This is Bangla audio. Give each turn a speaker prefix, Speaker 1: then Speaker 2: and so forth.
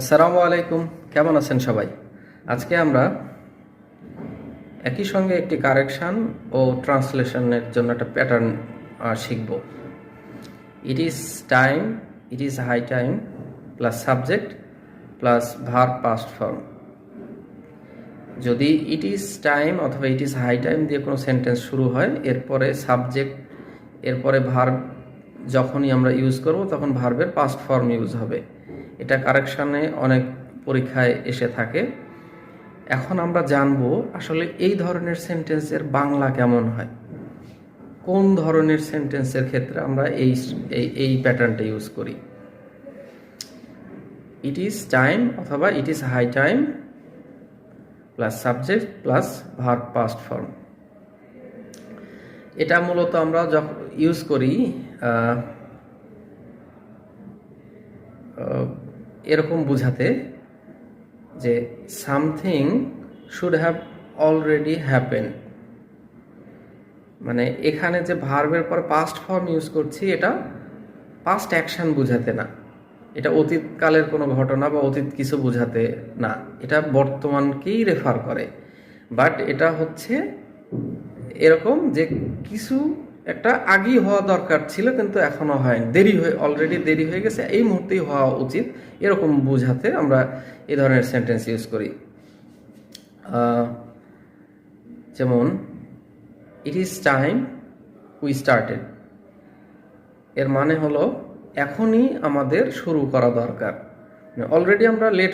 Speaker 1: আসসালামু আলাইকুম। কেমন আছেন সবাই? আজকে আমরা একই সঙ্গে একটি কারেকশন ও ট্রান্সলেশনের জন্য একটা প্যাটার্ন শিখব। It is time it is high time plus subject plus verb past form যদি ইট ইজ টাইম অথবা ইট ইজ হাই টাইম দিয়ে কোনো সেন্টেন্স শুরু হয়, এরপরে সাবজেক্ট এরপরে ভার্ব যখনই আমরা ইউজ করব, তখন ভার্বের পাস্ট ফর্ম ইউজ হবে। এটা কারেকশানে অনেক পরীক্ষায় এসে থাকে। এখন আমরা জানব আসলে এই ধরনের সেন্টেন্সের বাংলা কেমন হয়? কোন ধরনের সেন্টেন্সের ক্ষেত্রে আমরা এই এই প্যাটার্নটা ইউজ করি? ইট ইজ টাইম অথবা it is high time plus subject plus verb past form এটা মূলত আমরা যখন ইউজ করি এরকম বুঝাতে যে something should have already happen. মানে এখানে যে ভার্বের পর পাস্ট ফর্ম ইউজ করছি, এটা পাস্ট অ্যাকশন বুঝাতে না। এটা অতীতকালের কোনো ঘটনা বা অতীত কিছু বুঝাতে না। এটা বর্তমানকেই রেফার করে। বাট এটা হচ্ছে এরকম যে কিছু একটা আগেই হওয়া দরকার ছিল, কিন্তু এখনও হয়নি। দেরি হয়ে অলরেডি দেরি হয়ে গেছে। এই মুহূর্তেই হওয়া উচিত। এরকম বুঝাতে আমরা এই ধরনের সেন্টেন্স ইউজ করি। যেমন it is time we started এর মানে হলো, এখনই আমাদের শুরু করা দরকার। অলরেডি আমরা লেট